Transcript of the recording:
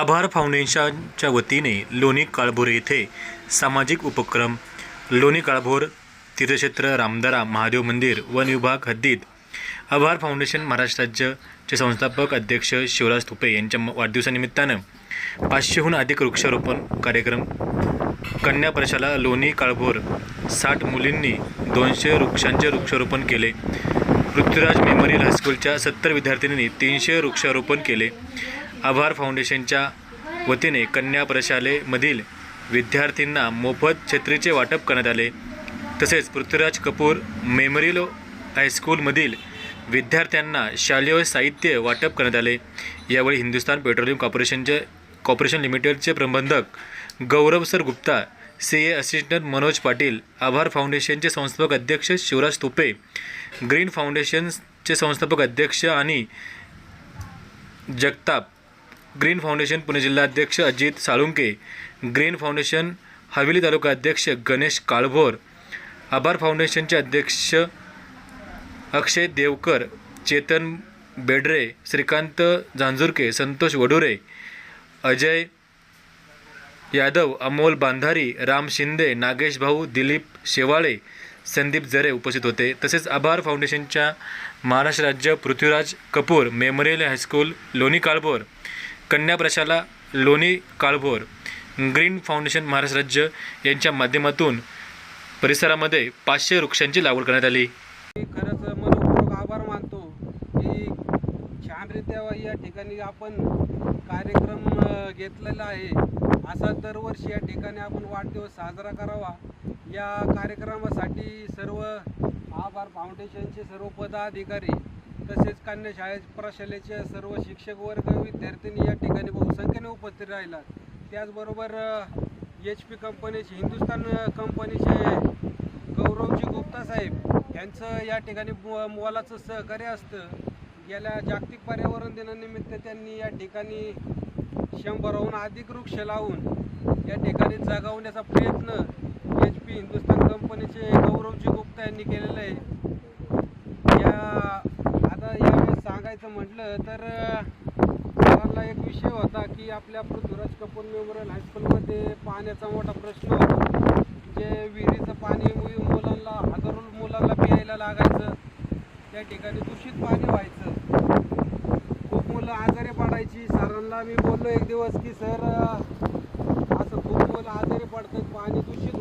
आभार फाउंडेशनच्या वतीने लोणी काळभोर येथे सामाजिक उपक्रम लोणी काळभोर तीर्थक्षेत्र रामदारा महादेव मंदिर वन विभाग हद्दीत आभार फाउंडेशन महाराष्ट्र राज्यचे संस्थापक अध्यक्ष शिवराज तुपे यांच्या वाढदिवसानिमित्तानं पाचशेहून अधिक वृक्षारोपण कार्यक्रम कन्या प्रशाला लोणी काळभोर साठ मुलींनी दोनशे वृक्षांचे वृक्षारोपण केले. पृथ्वीराज मेमोरियल हायस्कूलच्या सत्तर विद्यार्थिनींनी तीनशे वृक्षारोपण केले. आभार फाउंडेशनच्या वतीने कन्या प्रशालेमधील विद्यार्थ्यांना मोफत छत्रीचे वाटप करण्यात आले. तसेच पृथ्वीराज कपूर मेमोरियल हायस्कूलमधील विद्यार्थ्यांना शालेय साहित्य वाटप करण्यात आले. यावेळी हिंदुस्थान पेट्रोलियम कॉर्पोरेशनचे कॉर्पोरेशन लिमिटेडचे प्रबंधक Gaurav sir Gupta C A assistant Manoj Patil आभार फाउंडेशनचे संस्थापक अध्यक्ष शिवराज तुपे ग्रीन फाउंडेशनचे संस्थापक अध्यक्ष आणि जगताप ग्रीन फाउंडेशन पुणे जिल्हाध्यक्ष अजित साळुंके ग्रीन फाउंडेशन हवेली तालुका अध्यक्ष गणेश काळभोर आभार फाउंडेशनचे अध्यक्ष अक्षय देवकर चेतन बेडरे श्रीकांत झांजुरके संतोष वडुरे अजय यादव अमोल बांधारी राम शिंदे नागेश भाऊ दिलीप शेवाळे संदीप जरे उपस्थित होते. तसेच आभार फाउंडेशनच्या महाराष्ट्र राज्य पृथ्वीराज कपूर मेमोरियल हायस्कूल लोणी काळभोर कन्या प्रशाला लोणी काळभोर ग्रीन फाउंडेशन महाराष्ट्र राज्य यांच्या माध्यमातून परिसरामध्ये पाचशे वृक्षांची लागवड करण्यात आली. मी खरंच मनपूर्वक आभार मानतो की छानरित्या या ठिकाणी आपण कार्यक्रम अ, घेतलेला आहे. असा दरवर्षी या ठिकाणी आपण वाढदिवस साजरा करावा. या कार्यक्रमासाठी सर्व आभार फाउंडेशनचे सर्व पदाधिकारी तसेच कन्या शाळेत प्रशालेचे सर्व शिक्षक वर्ग विद्यार्थ्यांनी या ठिकाणी बहुसंख्येने उपस्थित राहिला. त्याचबरोबर एच पी कंपनीचे हिंदुस्तान कंपनीचे गौरवजी गुप्ता साहेब यांचं या ठिकाणी मोलाचं सहकार्य असतं. गेल्या जागतिक पर्यावरण दिनानिमित्त त्यांनी या ठिकाणी शंभराहून अधिक वृक्ष लावून या ठिकाणी जगवण्याचा प्रयत्न एच पी हिंदुस्तान कंपनीचे गौरवजी गुप्ता यांनी केलेला आहे. म्हटलं तर सरांना एक विषय होता की आपल्या पृथ्वीराज कपूर मेमोरियल हायस्कूलमध्ये पाण्याचा मोठा प्रश्न होता. जे विहिरीचं पाणी मुलांना हजारो मुलांना प्यायला लागायचं त्या ठिकाणी दूषित पाणी व्हायचं. खूप मुलं आजारी पडायची. सरांना मी बोललो एक दिवस की सर असं खूप मुलं आजारी पडतात पाणी दूषित